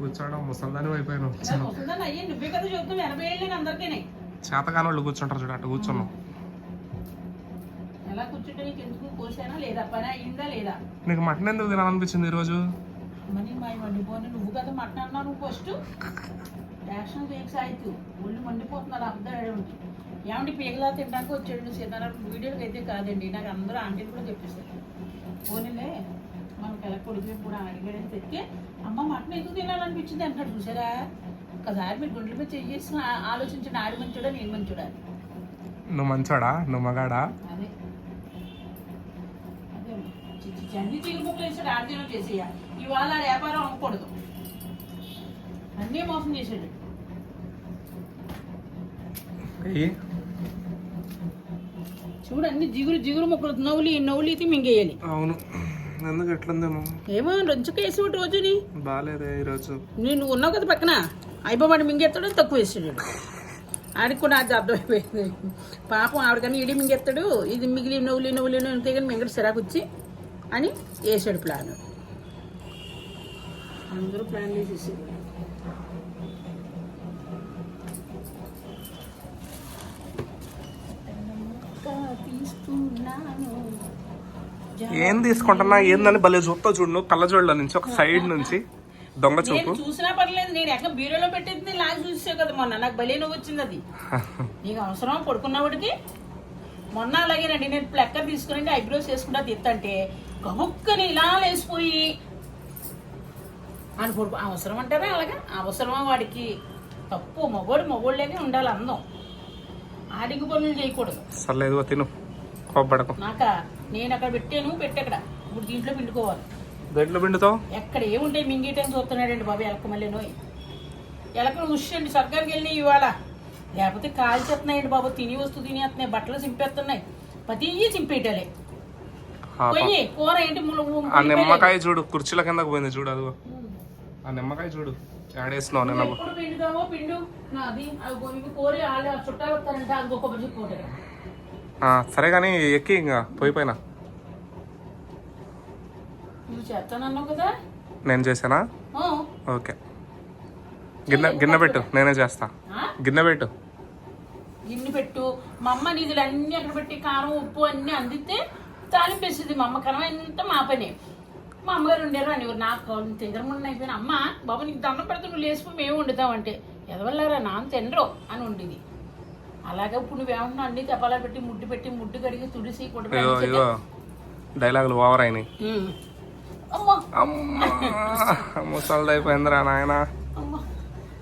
కూర్చోవడం ముసల్దాని అయిపోయాను చేతకాని వాళ్ళు కూర్చుంటారు చూడ అటు కూర్చున్నాం నీకు మటన్ ఎందుకు తినాలనిపించింది ఈరోజు? ఏమండి పీగలా తినడానికి వచ్చాడు సీతారాం వీడియోకి అయితే కాదండి నాకు అందరూ ఆంటీలు కూడా చెప్పేస్తారు పోనీలే. మనకి ఎలా కొడుకు కూడా అడిగాడని తెచ్చి అమ్మ మటన్ ఎందుకు తినాలనిపించింది అంటాడు చూసారా? ఒకసారి మీరు గుండెల మీద చేసి ఆలోచించండి ఆడి మంచోడా నేను మంచోడా. నువ్వు మంచోడా? నువ్వు మగాడా? అదే. అన్ని చిగురు ముక్కలు వేసాడు ఆర్జీనం చేసేయ. ఇవాళ వ్యాపారం అవ్వకూడదు. అన్నీ మోసం చేసాడు ఏయ్, చూడు అన్ని జిగురు జిగురు ముక్కలు నవ్వులి నవ్వులు అయితే మింగేయాలి. అవును. ఎందుకు ఎట్లుందేమో ఏమో రంచుక వేసి ఒకటి రోజుని. బాగాలేదే ఈరోజు. నేను ఉన్నావు కదా పక్కన. అయిపోవాడు మింగేస్తాడు తక్కువ వేస్తాడు ఆడికి కూడా అది అర్థమైపోయింది పాపం ఆవిడకన్నా ఇడి మింగేస్తాడు. ఇది మిగిలి నవ్వులి నవ్వులి నవ్వులితే కానీ మింగడు సిరాకు వచ్చి అని వేసాడు ప్లాన్ అందరూ ప్లాన్ చేసేసారు తీస్తున్నాను ఏం తీసుకుంటున్నా? ఏందని భలే చూస్తా చూడు నువ్వు కళ్ళజోళ్ళ నుంచి ఒక సైడ్ నుంచి. దొంగ చూపు. చూసినా పర్లేదు నేను ఎక్కడ బీరోలో పెట్టేది లాగి చూసే కదా మొన్న. నాకు భలే నువ్వు వచ్చింది అది. నీకు అవసరం పడుకున్నవాడికి మొన్న అలాగేనండి నేను ప్లెక్కర్ తీసుకుని ఐబ్రోస్ వేసుకుంటా తిత్తంటే గబుక్కని ఇలా లేసిపోయి అని పడుకు అవసరం అంటారా అలాగా అవసరమా వాడికి? తప్పు మగోడు మగోళ్ళకే ఉండాలి అందం. ఆడికి పనులు చేయకూడదు. సర్లేదు తిను. కోప్పడకు. నాక నేను అక్కడ పెట్టాను పెట్టక్కడ ఇప్పుడు దీంట్లో పిండుకోవాలి. దేంట్లో పిండుతావు? ఎక్కడ ఏముంటాయి మింగేయటం చూస్తున్నాడండి బాబు ఎలక మళ్ళీ నోయ్. ఎలకలు ఉషండి స్వర్గానికి వెళ్ళినాయి ఇవాళ. లేకపోతే కాలు చేస్తున్నాయండి బాబు తిని వస్తూ తినేస్తున్నాయి బట్టలు చింపేస్తున్నాయి. ప్రతి చింపేయటాలే. పోయి కూర ఏంటి ఆ నిమ్మకాయ చూడు కుర్చీల కిందకు పోయింది చూడు అదిగో. ఆ నిమ్మకాయ చూడు ఆడేస్తున్నావు నిన్న ఎప్పుడు పిండు. నాది అవి కోరి చుట్టాలు వస్తారంటే అది గొప్ప చెప్పు ఆ, సరే కానీ ఎక్కి ఇంకా పోయి పైన. నువ్వు చేస్తానన్నావు కదా? నేను చేశానా? ఆ. ఓకే. గిన్నె గిన్నె పెట్టు నేనే చేస్తా? గిన్నె పెట్టు. గిన్నె పెట్టు. మా అమ్మ నిధులు అన్ని అక్కడ పెట్టి కారం ఉప్పు అన్ని అందితే తాలింపేసింది మా అమ్మ. కరం అంతా మా పని. మా అమ్మగారు ఉండేరు అని నాకు తిగరముండ అయిపోయిన అమ్మ బాబు నీకు దండం పెడితే నువ్వు లేచిపోయి మేము వండుతామంటే ఎదవల్లారా నాన్న తినరు అని ఉండేది అలాగే ఇప్పుడు నువ్వేమన్నా అన్ని తెపాలా పెట్టి ముడ్డు పెట్టి ముడ్డు కడిగి తుడిసి కొడుకు అయ్యో అయ్యో డైలాగులు ఓవర్ అయినాయి అమ్మ. ముసలిది అయిపోయిందిరా నాయన.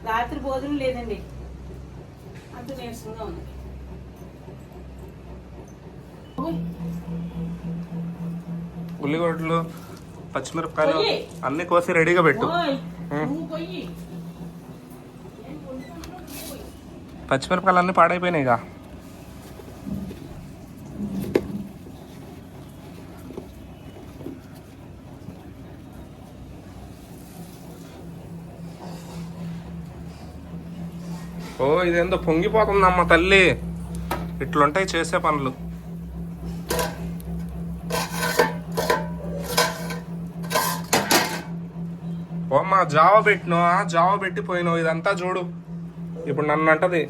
రాత్రి భోజనం లేదండి. అంత నీరసంగా ఉంది. ఉల్లిగడ్డలు పచ్చిమిరపకాయలు. అన్ని కోసి రెడీగా పెట్టు. నువ్వు పొయ్యి పచ్చిమిరపకాయలు అన్నీ పాడైపోయినాయిగా ఓ ఇదేందో పొంగిపోతుందమ్మ తల్లి. ఇట్లుంటాయి చేసే పనులు. ఓ జావ పెట్టినో? జావ పెట్టి పోయినావు ఇదంతా చూడు. ఇప్పుడు నన్ను అంటది.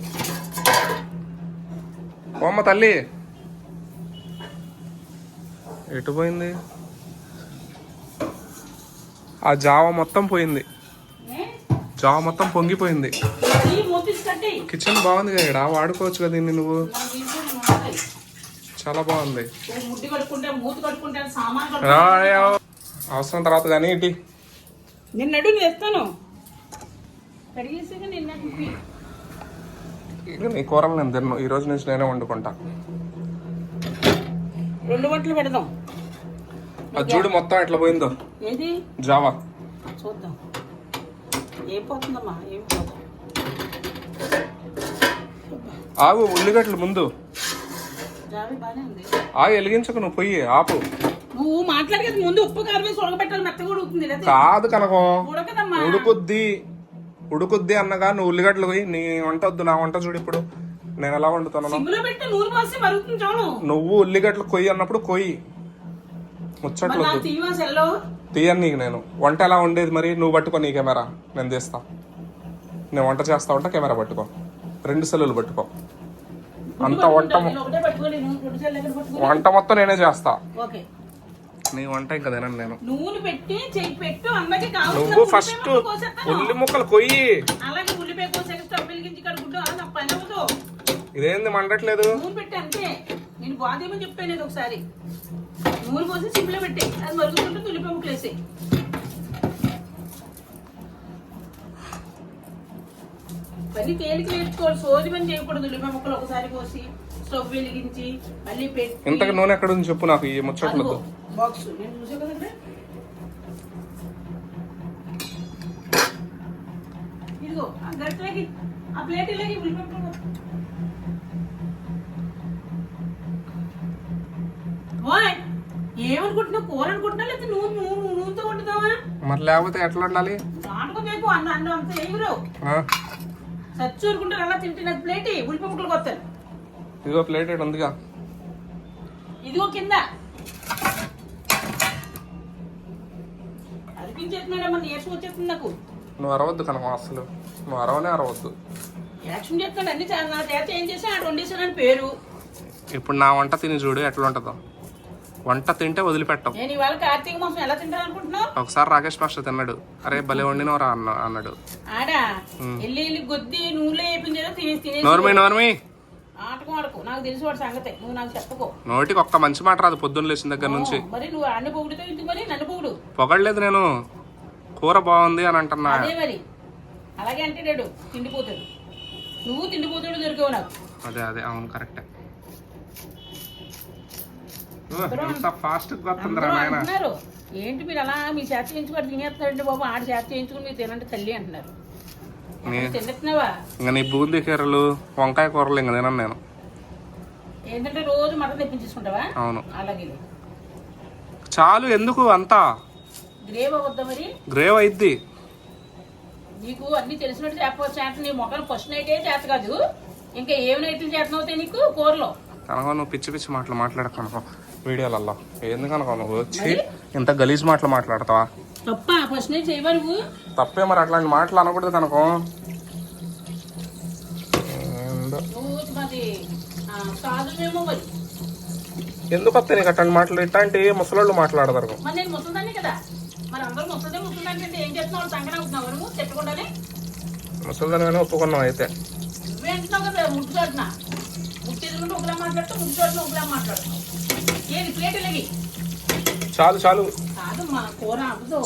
ఓమ్మ తల్లి. ఎటు పోయింది? ఆ జావ మొత్తం పోయింది? జావ మొత్తం పొంగిపోయింది. కిచెన్ బాగుంది కదా ఈడ. వాడుకోవచ్చు కదా దీన్ని నువ్వు. చాలా బాగుంది. అవసరం తర్వాత కానీ ఇటీ. నిన్నడు నేను తెస్తాను. కడిగేసాక నిన్న ఇక నీ కూరలు నేను తిన్ను. ఈ రోజు నుంచి నేనే వండుకుంటా. రెండు వంటలు పెడదాం. అది చూడు మొత్తం ఎట్లా పోయిందో. ఏది? జావా. చూద్దాం. ఏం పోతుందమ్మా? ఏం ఆగు ఉల్లిగడ్డలు ముందు. ఆగు వెలిగించకు నువ్వు పొయ్యి ఆపు. నువ్వు మాట్లాడి కదా ముందు ఉప్పు కారం వేసి ఉడకబెట్టాలి మెత్తగా ఉడుకుతుంది కాదు కనకం. ఉడకదమ్మా. ఉడుకుద్ది. ఉడుకుద్ది అన్నగా నువ్వు ఉల్లిగడ్డలు పోయి నీ వంట వద్దు నా వంట చూడు ఇప్పుడు. నేను ఎలా వండుతాను. నువ్వు ఉల్లిగడ్డలు కొయ్యి అన్నప్పుడు కొయ్యి. ముచ్చట్లు తీయను నీకు నేను. వంట ఎలా ఉండేది మరి? నువ్వు పట్టుకో నీ కెమెరా. నేను తీస్తా. నేను వంట చేస్తా ఉంటా కెమెరా పట్టుకో. రెండు సెల్లులు పట్టుకో. అంత వంట వంట మొత్తం నేనే చేస్తా. నీ వంట ఇంకా తినను నేను. నూనె పెట్టి చెయ్యి పెట్టు అందరికి కావాలి నువ్వు ఫస్ట్ ఉల్లి ముక్కలు కొయ్యి. అలాగే ఉల్లిపాయ కోసాక స్టవ్ వెలిగించి కడుగుడ్డు అది నాకు పని అవ్వదు. ఇదేంది మండట్లేదు? నూనె పెట్టి అంతే. నేను బాధేమని చెప్పాను ఇది ఒకసారి. నూనె పోసి సిమ్లో పెట్టి. అది మరుగుతుంటే ఉల్లిపాయ ముక్కలు వేసి పని తేలిక నేర్చుకోవాలి. సోది పని చేయకూడదు. ఉల్లిపాయ ముక్కలు ఒకసారి పోసి స్టవ్ వెలిగించి మళ్ళీ పెట్టి ఇంతకు నూనె ఎక్కడ ఉంది చెప్పు నాకు ఈ ముచ్చట్లు అదిగో, వద్దు బాక్స్ నేను చూసా కదా ఇక్కడ. ఇదిగో ఆ గట్లకి ఆ ప్లేట్ ఇలాగే ఉల్లిపాయ ఓయ్ ఏమనుకుంటున్నావు? కూర అనుకుంటున్నావు లేకపోతే నువ్వు నువ్వు నూనెతో వండుతావా? మరి లేకపోతే ఎట్లా ఉండాలి చేయకు అన్న అన్నం అంత. ఆ? సచ్చూరుకుంటారు అలా తింటే నాకు ప్లేట్ ఉల్లిపాయ ముక్కలు కొత్తాను ఇదిగో ప్లేట్ ఉందిగా. ఇదిగో కింద. వచ్చేస్తుంది నాకు. నువ్వు అరవద్దు కనుక అసలు. నువ్వు అరవనే అరవద్దు. యాక్షన్ చేస్తున్నాడు అన్ని చాలా నా చేత ఏం చేసా ఆడు వండేసానని పేరు. ఇప్పుడు నా వంట తిని చూడు ఎట్లా ఉంటుందో. వంట తింటే వదిలిపెట్టం నేను ఇవాళ కార్తీక మాసం ఎలా తింటాను అనుకుంటున్నావు ఒకసారి రాకేష్ మాస్టర్ తిన్నాడు. అరే భలే వండినవరా అన్న అన్నాడు. ఆడా? ఎల్లి ఎల్లి గొద్ది నూనెలో వేపించేదో తినేసి తినేసి నోర్మి నోర్మి. ఆటకం ఆడకు. నాకు తెలిసి వాడి సంగతే. నువ్వు నాకు చెప్పుకో. నోటికి ఒక్క మంచి మాట రాదు పొద్దున్న లేచిన దగ్గర నుంచి. మరి నువ్వు అన్ని పొగుడుతో మరి నన్ను పొగుడు. పొగడలేదు నేను. కూర బాగుంది అని అంటున్నా. అదే మరి. అలాగే అంటాడు తిండిపోతాడు నువ్వు తిండిపోతాడు దొరికావు నాకు. అదే అదే అవును కరెక్టే. ఫాస్ట్ ఏంటి మీరు అలా మీ చేత చేయించుకొని తినేస్తారండి బాబు? ఆడ చేత చేయించుకుని మీరు తినండి తల్లి అంటున్నారు. ఇంకా నీ బూందీ కూరలు వంకాయ కూరలు ఇంకా తినను నేను. ఏంటంటే రోజు మటన్ అవును. అలాగే. చాలు ఎందుకు అంతా? గ్రేవ్ అవ్వద్దా మరి? గ్రేవ్ అయిద్ది. నీకు అన్ని తెలిసినట్టు చెప్పవచ్చు అంటే నీ మొక్కలు ఫస్ట్ నైటే చేత కాదు. ఇంకా ఏమి నైట్లు చేతనవుతాయి నీకు? కూరలో. కనుక నువ్వు పిచ్చి పిచ్చి మాటలు మాట్లాడక కనుకో వీడియోలలో ఎందుకు కనుక నువ్వు వచ్చి ఇంత గలీజ్ మాటలు మాట్లాడతావా? తప్ప? ఫస్ట్ నైట్ చేయవా నువ్వు? తప్పే మరి అట్లాంటి మాటలు అనకూడదు కనుకో. ఎందుకు వస్తాయి నీకు అట్లాంటి మాటలు? ఇట్లాంటి ముసలోళ్ళు మాట్లాడతారు. మరి నేను ముసలిదాన్ని కదా. మరి అందరూ ముసలిదే ముసలిదాన్ని అంటే ఏం చేస్తున్నావు? సంగన అవుతున్నావు నువ్వు తిట్టకుండానే ముసలిదానిగానే ఒప్పుకున్నావు అయితే ముట్టు ముట్టు ఒకలా మాట్లాడుతున్నావు ఏది ప్లేట్ చాలు చాలు.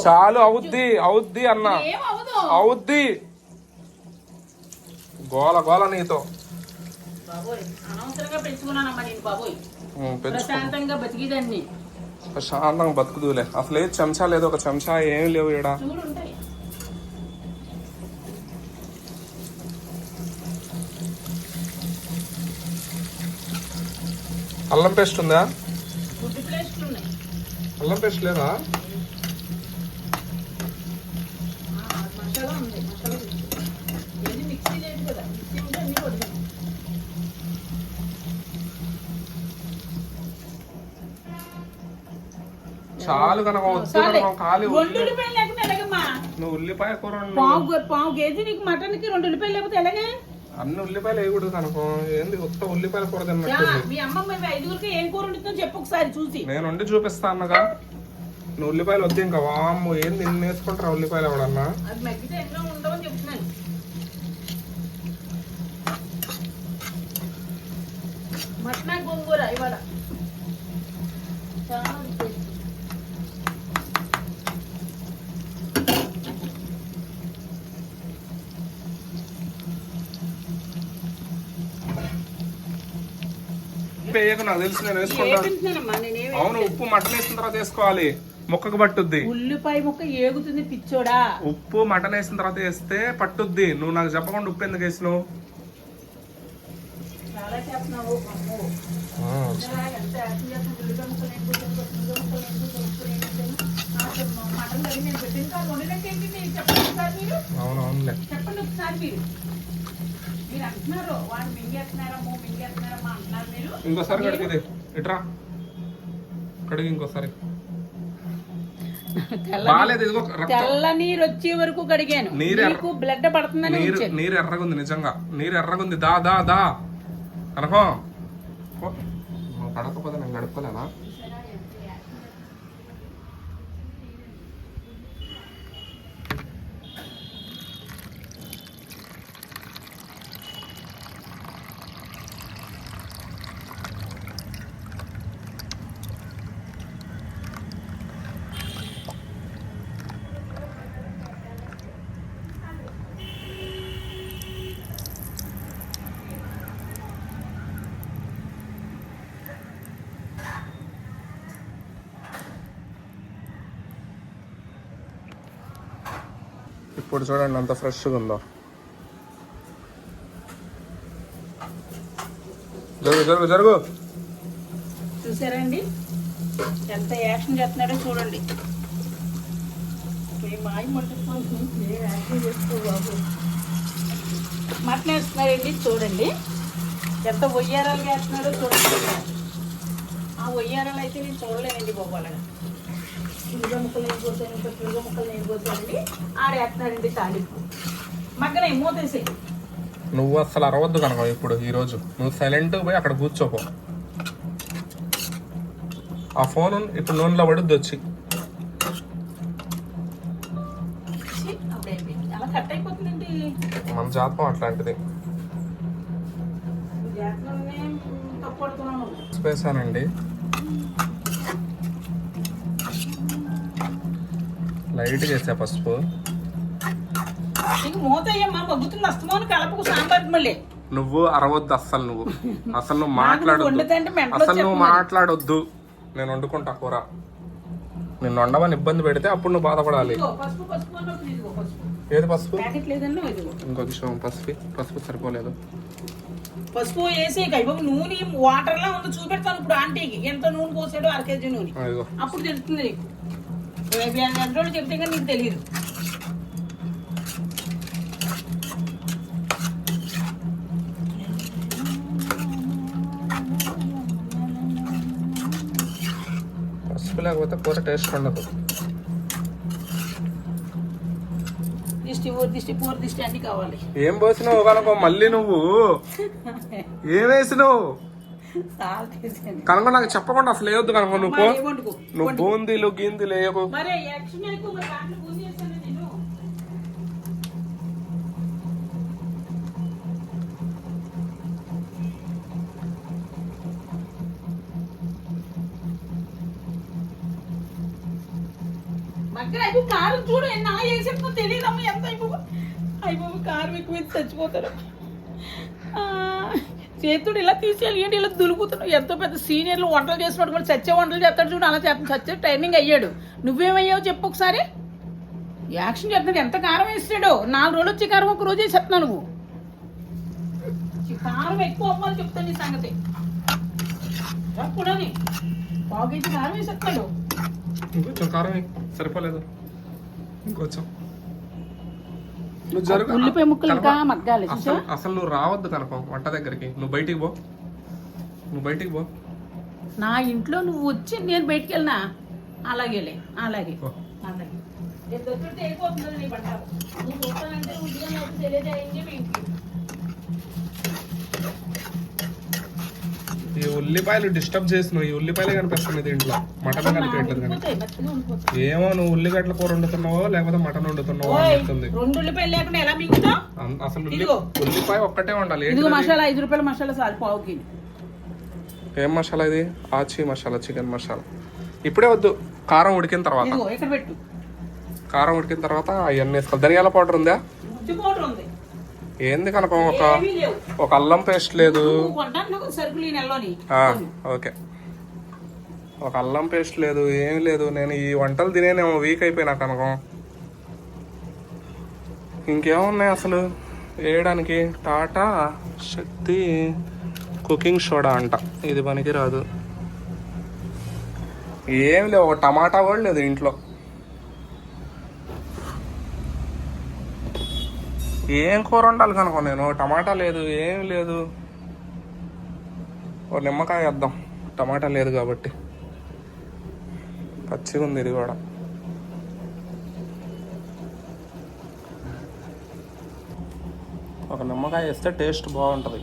చాలు అవుద్ది అవుద్ది అన్న. అవుద్ది. గోల గోల నీతో. ప్రశాంతంగా ప్రశాంతంగా బతుకుదులే అసలు ఏ చెంచా లేదు ఒక చెంచా ఏం లేవు ఉంటాయి అల్లం పేస్ట్ ఉందా గుడ్డు ప్లేస్ట్లు ఉన్నాయి అల్లం పేస్ట్ లేదా ఆ, మసాలా ఉంది మసాలా తీసుకో. ఏది మిక్సీ లేదు కదా మిక్సీ ఉంటే అన్ని వదిలేదు చాలు కనుక వద్దు ఖాళీ నువ్వు ఉల్లిపాయ కూర. పావు పావు కేజీ నీకు మటన్కి రెండు ఉల్లిపాయలు లేకపోతే ఎలాగే? అన్ని ఉల్లిపాయలు వేయకూడదు కనుకో ఏంది ఉత్త ఉల్లిపాయల కూర తిన్నట్టు మీ అమ్మమ్మ మీ ఐదుగురికి ఏం కూర వండుతుందో చెప్పు ఒకసారి చూసి. నేను వండి చూపిస్తా అన్నగా. నువ్వు ఉల్లిపాయలు వద్దు ఇంకా. వామ్ము ఏంది ఇన్ని వేసుకుంటారా ఉల్లిపాయలు ఎవడన్నా అది మగ్గితే ఎన్నో ఉండవని చెప్తున్నాను మటన్ గోంగూర ఇవాళ చాలా టేస్ట్. వేయకు నాకు తెలుసు నేను వేసుకుంటా. అవును ఉప్పు మటన్ వేసిన తర్వాత వేసుకోవాలి. ముక్కకు పట్టుద్ది. ఉల్లిపాయ ముక్క ఏగుతుంది పిచ్చోడా? ఉప్పు మటన్ వేసిన తర్వాత వేస్తే పట్టుద్ది. నువ్వు నాకు చెప్పకుండా ఉప్పు ఎందుకు వేసినావు? మీరు. అవునవునులే. చెప్పండి ఒకసారి మీరు. మీరు అంటున్నారు వాడు మింగేస్తున్నారమ్మో మింగేస్తున్నారమ్మా అంటున్నారు మీరు ఇంకోసారి కడిగిది ఇట్రా. కడిగి ఇంకోసారి. తెల్ల బాగాలేదు ఇదిగో రక్తం. తెల్ల నీరు వచ్చే వరకు కడిగాను. నీరు ఎర్ర- నీకు బ్లడ్ పడుతుందని నీరు ఉంచాను. నీరు ఎర్రగుంది నిజంగా. నీరు ఎర్రగుంది. దా దా దా. అనుకో కడకపోతే నేను గడుపుకోలేనా ఇప్పుడు చూడండి అంత ఫ్రెష్గా ఉందో. జరుగు జరుగు జరుగు. చూసారండి? ఎంత యాక్షన్ చేస్తున్నాడో చూడండి. మటన్ వేస్తున్నారండి యాక్షన్ బాబు. చూడండి. ఎంత ఒయ్యారాలు చేస్తున్నాడో చూడండి. ఆ ఒయ్యారాలు అయితే నేను చూడలేనండి బాబు అలాగా. పులుగ ముక్కలు ఇంకా పులుగ ముక్కలు తాలింపు. మగ్గన నువ్వు అసలు అరవద్దు కనుక ఇప్పుడు ఈరోజు నువ్వు సైలెంట్ పోయి అక్కడ కూర్చోపో ఆ ఫోన్ ఇప్పుడు నూనెలో పడుద్ది వచ్చి. మన జాతకం అట్లాంటిది. జాతకంలోనే లైట్గా వేసా పసుపు. నువ్వు అరవద్దు అస్సలు నువ్వు. అసలు నువ్వు నాకు మాట్లాడొద్దు. వండుతంటే మెంటలు అసలు నువ్వు. మాట్లాడొద్దు. నేను వండుకుంటా కూర. నిన్ను వండమని ఇబ్బంది పెడితే అప్పుడు నువ్వు బాధపడాలి. ఏది పసుపు? ఇంకొక విషయం పసుపు. పసుపు సరిపోలేదు. పసుపు వేసి నూనె వాటర్ లా ఉంది చూపెడతాను ఇప్పుడు ఆంటీకి. ఎంత నూనె పోసాడో అర కేజీ నూనె. అప్పుడు తెలుస్తుంది రేపు గంటల రోజులు చెప్తే కానీ నీకు తెలియదు పసుపు లేకపోతే కూర టేస్ట్ ఉండదు. దిష్టి ఊరు దిష్టి పూర దిష్టి అన్ని కావాలి. ఏం పోసినావు? కనుక మళ్ళీ నువ్వు. ఏం వేసినావు. కనుక నాకు చెప్పకుండా అసలు వేయొద్దు కనుక నువ్వు. నువ్వు బూందీలు గీందీలు వేయకు. అయిపో కారం చూడు నా వేసేప్పుడు తెలియదమ్మా ఎంత అయిపో అయిపో కారం ఎక్కువ చచ్చిపోతారు. చేతుడు ఇలా తీసుకెళ్ళి ఇలా దులుపుతున్నావు ఎంతో పెద్ద సీనియర్లు వంటలు చేసినప్పుడు కూడా చచ్చే వంటలు చేస్తాడు చూడు అలా చేస్తాను చచ్చే ట్రైనింగ్ అయ్యాడు. నువ్వేమయ్యావు చెప్పు ఒకసారి. యాక్షన్ చేస్తున్నాడు. ఎంత కారం వేస్తాడో నాలుగు రోజులు వచ్చి కారం ఒక రోజే చెప్తున్నావు నువ్వు. కారం ఎక్కువ అవ్వాలి చెప్తాను నీ సంగతి. చెప్పడని పావు కేజీ కారం వేసి చెప్తాడు కారం సరిపోలేదు. ఇంకొచ్చాం నువ్వు జరుగు ఉల్లిపాయ ముక్కలు ఇంకా మగ్గాలి అసలు చూసా అసలు నువ్వు రావద్దు కనుక వంట దగ్గరికి. నువ్వు బయటికి పో. నువ్వు బయటికి పో. నా ఇంట్లో నువ్వు వచ్చి నేను బయటికి వెళ్ళినా? అలాగేలే అలాగే. పో. అలాగే నేను దొరికితే అయిపోతుంది నీ పంట నువ్వు చూస్తానంటే ఉద్యోగం అయితే తెలియజేయండి మీ ఇంటికి ఈ ఉల్లిపాయలు డిస్టర్బ్ చేసినావు ఈ ఉల్లిపాయలే కనిపిస్తుంది దీంట్లో. మటన్ కనిపించట్లేదు కానీ. ఏమో నువ్వు ఉల్లిగడ్డల కూర వండుతున్నావో లేకపోతే మటన్ వండుతున్నావో అనిపిస్తుంది రెండు ఉల్లిపాయలు లేకుండా ఎలా అసలు. ఉల్లిపాయ ఒక్కటే వండాలి. ఇదిగో ఏంటిది? మసాలా ఐదు రూపాయల మసాలా చాలు పావు కిలో. ఏం మసాలా ఇది? ఆచి మసాలా చికెన్ మసాలా. ఇప్పుడే వద్దు. కారం ఉడికిన తర్వాత. కారం ఉడికిన తర్వాత అవన్నీ వేసుకోవాలి. ధనియాల పౌడర్ ఉందా? పౌడర్ ఉంది. ఏంది కనుక ఒక ఏమీ ఒక అల్లం పేస్ట్ లేదు. ఓకే. ఒక అల్లం పేస్ట్ లేదు ఏం లేదు. నేను ఈ వంటలు తినేనేమో వీక్ అయిపోయినా కనుక. ఇంకేమున్నాయి అసలు? వేయడానికి టాటా శక్తి కుకింగ్ సోడా అంట. ఇది పనికి రాదు ఏం లేవు ఒక టమాటా కూడా లేదు ఇంట్లో. ఏం కూర వండాలి కనుక నేను? టమాటా లేదు ఏం లేదు. ఓ నిమ్మకాయ వేద్దాం. టమాటా లేదు కాబట్టి. పచ్చిగా ఉంది ఇది కూడా. ఒక నిమ్మకాయ వేస్తే టేస్ట్ బాగుంటుంది.